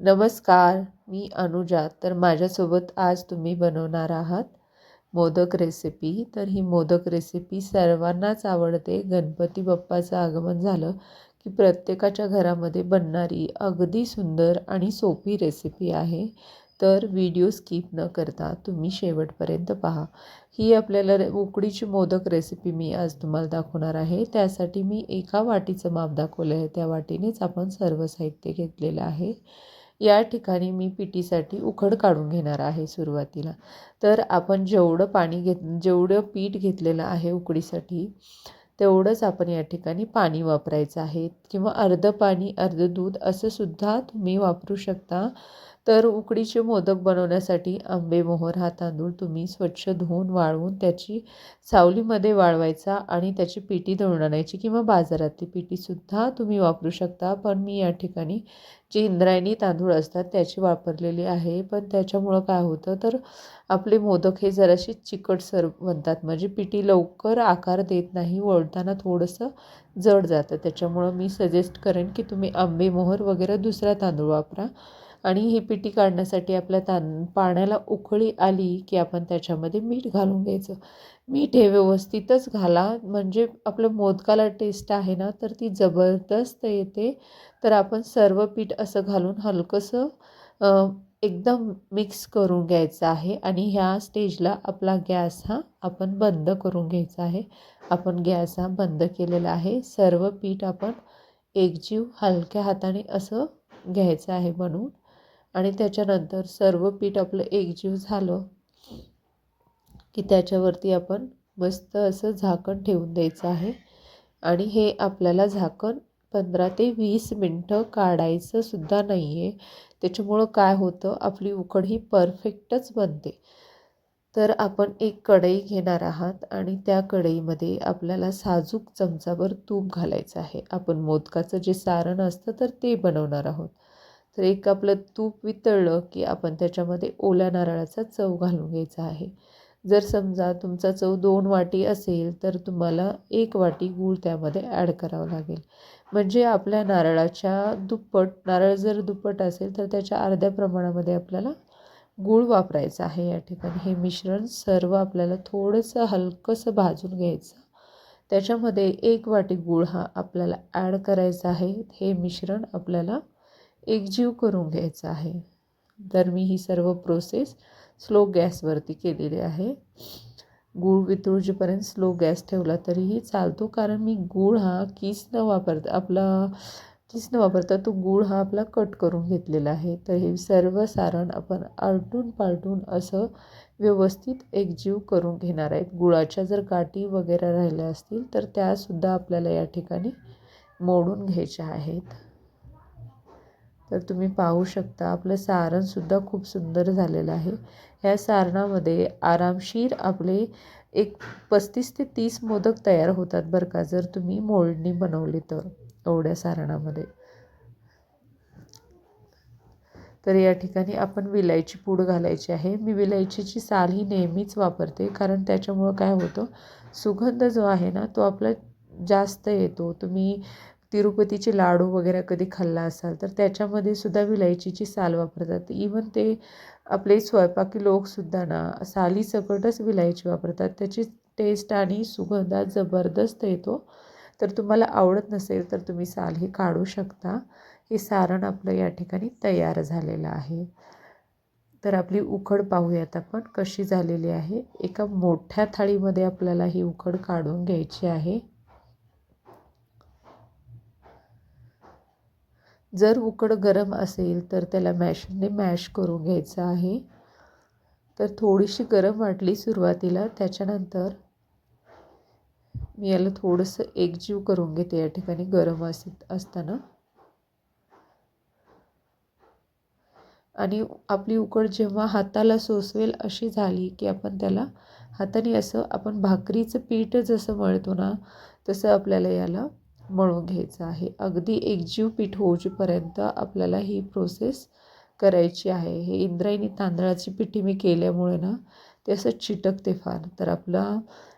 नमस्कार मी अनुजा. तर माझ्यासोबत आज तुम्ही बनवणार आहात मोदक रेसिपी तर ही मोदक रेसिपी सर्वांनाच आवडते. गणपती बाप्पाचं आगमन झालं की प्रत्येकाच्या घरामध्ये बनणारी अगदी सुंदर आणि सोपी रेसिपी आहे. तर व्हिडिओ स्किप न करता तुम्ही शेवटपर्यंत पहा. ही आपल्याला उकडीची मोदक रेसिपी मी आज तुम्हाला दाखवणार आहे. त्यासाठी मी एका वाटीचं माप दाखवलं आहे. त्या वाटीनेच आपण सर्व साहित्य घेतलेलं आहे. या ठिकाणी मी पिठीसाठी उखड काढून घेणार आहे सुरुवातीला. तर आपण जेवढं पाणी घेत जेवढं पीठ घेतलेलं आहे उकडीसाठी तेवढंच आपण या ठिकाणी पाणी वापरायचं आहे. किंवा अर्धं पाणी अर्धं दूध असं सुद्धा तुम्ही वापरू शकता. तर उकडीचे मोदक बनवण्यासाठी आंबेमोहर हा तांदूळ तुम्ही स्वच्छ धुवून वाळवून त्याची सावलीमध्ये वाळवायचा आणि त्याची पिठी दळून आणायची किंवा बाजारातली पिठीसुद्धा तुम्ही वापरू शकता. पण मी या ठिकाणी जे इंद्रायणी तांदूळ असतात त्याची वापरलेली आहे. पण त्याच्यामुळं काय होतं तर आपले मोदक हे जराशी चिकटसर बनतात. म्हणजे पिठी लवकर आकार देत नाही वळताना थोडंसं जड जातं. त्याच्यामुळं मी सजेस्ट करेन की तुम्ही आंबेमोहर वगैरे दुसरा तांदूळ वापरा. आणि ही पिटी काढण्यासाठी आपल्या तां पाण्याला उकळी आली की आपण त्याच्यामध्ये मीठ घालून घ्यायचं. मीठ हे व्यवस्थितच घाला. म्हणजे आपलं मोदकाला टेस्ट आहे ना तर ती जबरदस्त येते. तर आपण सर्व पीठ असं घालून हलकंसं एकदम मिक्स करून घ्यायचं आहे. आणि ह्या स्टेजला आपला गॅस हा आपण बंद करून घ्यायचा आहे. आपण गॅस हा बंद केलेला आहे. सर्व पीठ आपण एकजीव हलक्या हाताने असं घ्यायचं आहे बनवून आणि त्याच्यानंतर सर्व पीठ आपलं एकजीव झालं की त्याच्यावरती आपण मस्त असं झाकण ठेवून द्यायचं आहे. आणि हे आपल्याला झाकण पंधरा ते वीस मिनटं काढायचं सुद्धा नाही आहे त्याच्यामुळं काय होतं आपली उकड ही परफेक्टच बनते. तर आपण एक कढई घेणार आहात आणि त्या कढईमध्ये आपल्याला साजूक चमचाभर तूप घालायचं आहे. आपण मोदकाचं जे सारण असतं तर ते बनवणार आहोत. तर एक आपलं तूप वितळलं की आपण त्याच्यामध्ये ओल्या नारळाचा चव घालून घ्यायचा आहे. जर समजा तुमचा चव दोन वाटी असेल तर तुम्हाला एक वाटी गूळ त्यामध्ये ॲड करावं लागेल. म्हणजे आपल्या नारळाच्या दुप्पट नारळ जर दुप्पट असेल तर त्याच्या अर्ध्या प्रमाणामध्ये आपल्याला गूळ वापरायचं आहे या ठिकाणी. हे मिश्रण सर्व आपल्याला थोडंसं हलकंसं भाजून घ्यायचं. त्याच्यामध्ये एक वाटी गूळ हा आपल्याला ॲड करायचा आहे. हे मिश्रण आपल्याला एकजीव करून घ्यायचं आहे. तर मी ही सर्व प्रोसेस स्लो गॅसवरती केलेली आहे. गूळ वितळूजीपर्यंत स्लो गॅस ठेवला तरीही चालतो कारण मी गूळ हा किस न वापरता आपला किस न वापरता तो गूळ हा आपला कट करून घेतलेला आहे. तर हे सर्व सारण आपण आलटून पालटून असं व्यवस्थित एकजीव करून घेणार आहेत. गुळाच्या जर गाठी वगैरे राहिल्या असतील तर त्यासुद्धा आपल्याला या ठिकाणी मोडून घ्यायच्या आहेत. तर तुम्ही पाहू शकता आपलं सारणसुद्धा खूप सुंदर झालेलं आहे. ह्या सारणामध्ये आरामशीर आपले एक पस्तीस ते तीस मोदक तयार होतात बरं का जर तुम्ही मोडणी बनवली तर एवढ्या सारणामध्ये. तर या ठिकाणी आपण विलायची पूड घालायची आहे. मी विलायचीची साल ही नेहमीच वापरते कारण त्याच्यामुळं काय होतं सुगंध जो आहे ना तो आपला जास्त येतो. तुम्ही तिरुपतीचे लाडू वगैरे कधी खाल्ला असाल तर त्याच्यामध्ये सुद्धा विलायचीची साल वापरतात. इवन ते आपले स्वयंपाकी लोकसुद्धा ना सालीसकटच विलायची वापरतात. त्याची टेस्ट आणि सुगंधात जबरदस्त येतो तर तुम्हाला आवडत नसेल तर तुम्ही साल ही काढू शकता. हे सारण आपलं या ठिकाणी तयार झालेलं आहे. तर आपली उखड पाहूयात आपण कशी झालेली आहे. एका मोठ्या थाळीमध्ये आपल्याला ही उखड काढून घ्यायची आहे. जर उकड गरम असेल तर त्याला मॅशने मॅश करून घ्यायचं आहे. तर थोडीशी गरम वाटली सुरुवातीला त्याच्यानंतर मी याला थोडंसं एकजीव करून घेते या ठिकाणी गरम असत असताना. आणि आपली उकड जेव्हा हाताला सोसवेल अशी झाली की आपण त्याला हाताने असं आपण भाकरीचं पीठ जसं मळतो ना तसं आपल्याला याला मळून घ्यायचं आहे. अगदी एकजीव पीठ होऊपर्यंत आपल्याला ही प्रोसेस करायची आहे. हे इंद्रायणी तांदळाची पिठी मी केल्यामुळे ना ते असं चिटकते फार. तर आपला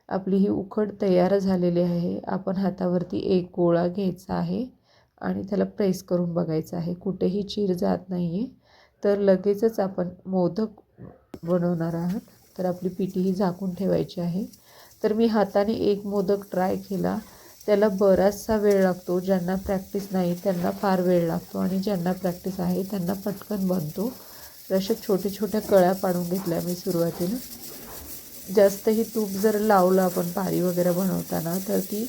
आपली ही उखड तयार झालेली आहे. आपण हातावरती एक गोळा घ्यायचा आहे आणि त्याला प्रेस करून बघायचं आहे. कुठेही चीर जात नाही आहे तर लगेचच आपण मोदक बनवणार आहात. तर आपली पिठी ही झाकून ठेवायची आहे. तर मी हाताने एक मोदक ट्राय केला. त्याला बराचसा वेळ लागतो ज्यांना प्रॅक्टिस नाही त्यांना फार वेळ लागतो आणि ज्यांना प्रॅक्टिस आहे त्यांना पटकन बनतो. तर अशा छोट्या छोट्या कळ्या पाडून घेतल्या मी सुरुवातीला जास्तही तूप जर लावलं आपण पारी वगैरे बनवताना तर ती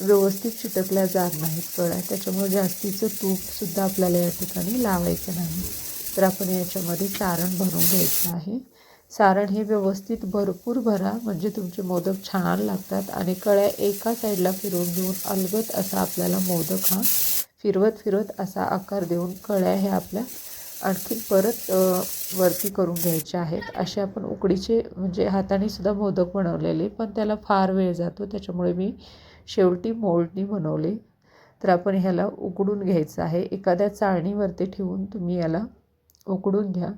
व्यवस्थित चिटकल्या जात नाहीत कळ्या. त्याच्यामुळे जास्तीचं तूपसुद्धा आपल्याला या ठिकाणी लावायचं नाही. तर आपण याच्यामध्ये सारण भरून घ्यायचं आहे. सारण हे व्यवस्थित भरपूर भरा म्हणजे तुमचे मोदक छान लागतात आणि कळ्या एका साईडला फिरवून घेऊन अलगत असा आपल्याला मोदक हा फिरवत फिरवत असा आकार देऊन कळ्या हे आपल्या आणखी परत वरती करून घ्यायचे आहेत. असे आपण उकडीचे म्हणजे हाताने सुद्धा मोदक बनवलेले पण त्याला फार वेळ जातो. त्याच्यामुळे मी शेवटी मोल्डनी बनवले. तर आपण ह्याला उकडून घ्यायचं आहे. एखाद्या चाळणीवरती ठेवून तुम्ही याला उकडून घ्या.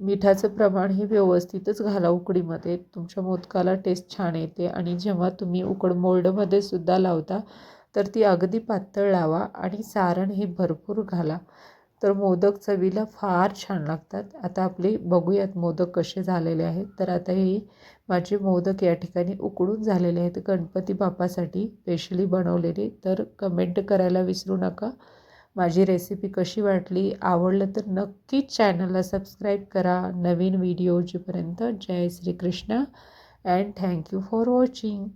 मिठाचं प्रमाण हे व्यवस्थितच घाला उकडीमध्ये. तुमच्या मोदकाला टेस्ट छान येते आणि जेव्हा तुम्ही उकड मोल्डमध्ये सुद्धा लावता तर ती अगदी पातळ लावा आणि सारण हे भरपूर घाला. तर मोदक चवीला फार छान लागतात. आता आपले बघूयात मोदक कसे झालेले आहेत. तर आता हे माझे मोदक या ठिकाणी उकडून झालेले आहेत. गणपती बाप्पासाठी स्पेशली बनवलेले. तर कमेंट करायला विसरू नका. माझी रेसिपी कशी वाटली आवडलं तर नक्कीच चॅनलला सबस्क्राईब करा. नवीन व्हिडिओ जोपर्यंत जय Shrikrishna and thank you for watching